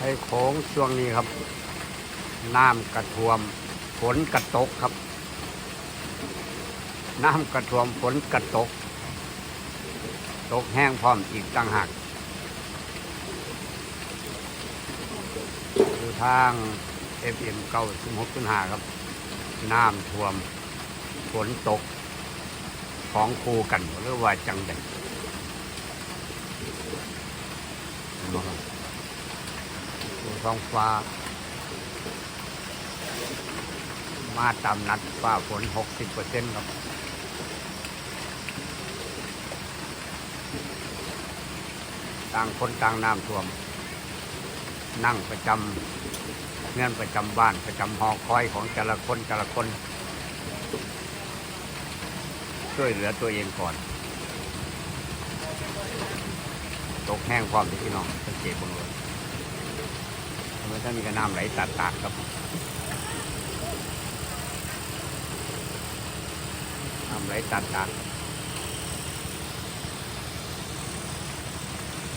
ไอ้โขงช่วงนี้ครับน้ำกระท่วม ฝนกระตกครับ น้ำกระท่วมฝนกระตก ตกแห้งพร้อมอีกต่างหากคือทาง FM เก้าสิบหกจุดห้าครับ น้ำท่วม ฝนตก ของคูกันหรือว่าจังใดเห็นบ่ครับดู ท้องฟ้า มาตามนัดฟ้าฝน 60%ครับต่างคนต่างน้ำท่วม นั่งประจำเงื่อนประจำบ้านประจำหอคอยของแต่ละคนแต่ละคน ช่วยเหลือตัวเองก่อน ตกแห้งความที่พี่น้องสังเกตบนรถ เมื่อถ้ามีกระน้ำไหลตัดตากครับน้ำไหลตัดตาก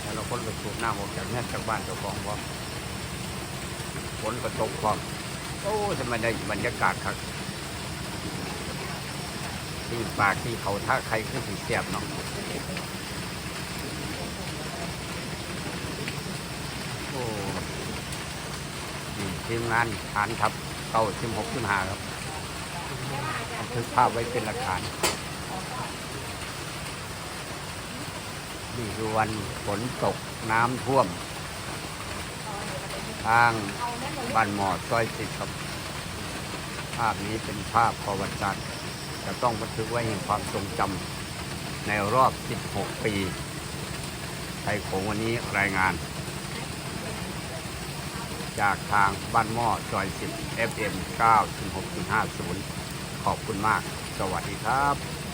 แล้วเราคนไปสูบน้ำออกจากเนี่ยจากบ้านเจ้าของพร้อมฝนก็ตกพร้อมโอ้ทำไมได้บรรยากาศครับที่ปากที่เขาท่าใครขึ้นสีเสียบเนาะโอ้นี่ ทีมงานฐานทัพเก้าสิบหกขึ้นหาครับบันทึกภาพไว้เป็นหลักฐาน นี่คือวันฝนตกน้ำท่วม ทางบ้านหมอซอยสิบครับ ภาพนี้เป็นภาพประวัติศาสตร์จะต้องบันทึกไว้แห่งความทรงจำในรอบ 16 ปีไทยโขงวันนี้รายงาน จากทางบ้านหม้อซอย 10 FM 96.50 ขอบคุณมาก สวัสดีครับ